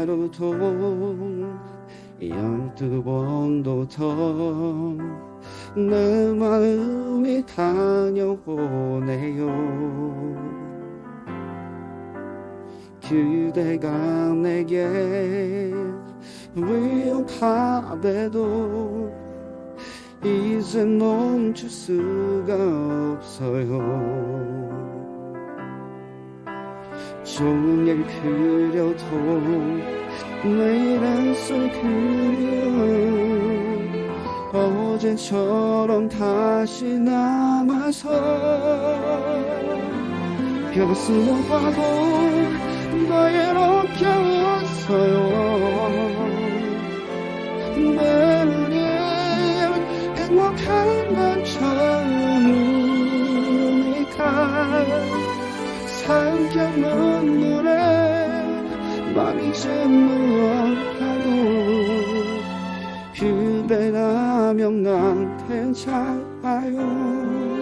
그대로도 열두 번도 더내 마음이 다녀오네요. 그대가 내게 위협하대도 이제 멈출 수가 없어요 종일 그려도 매일 한숨 그려. 어제처럼 다시 남아서 벼슬로 봐도 너의 겨웠어요. 내 눈에 행복한 건 처음이니까 눈물에 많이 침묵하고 그대라면 난 괜찮아요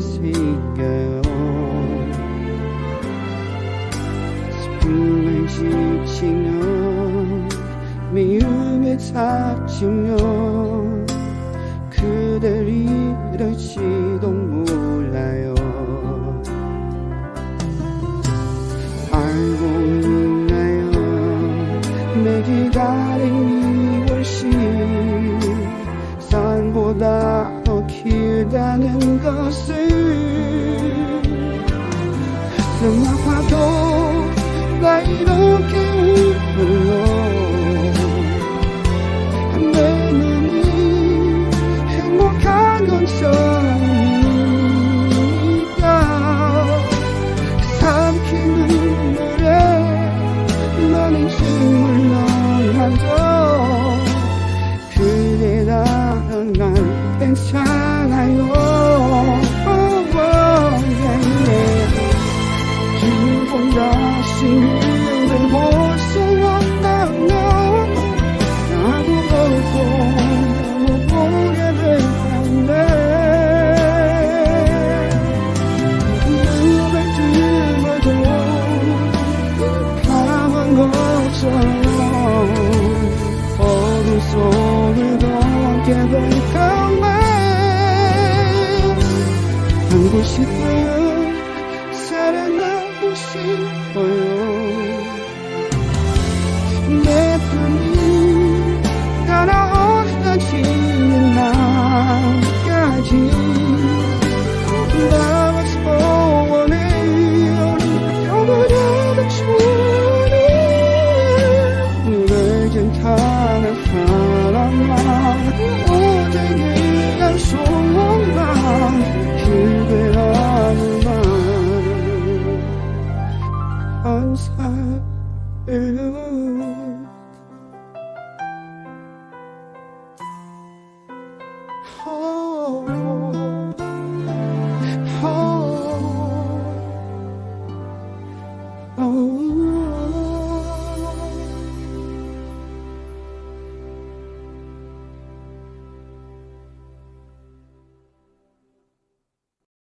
생겨요. 슬픔에 지치면 미움에 다치면 그댈 잃을지도 몰라요 아파도 나 이렇게 울어요 should free. Ooh.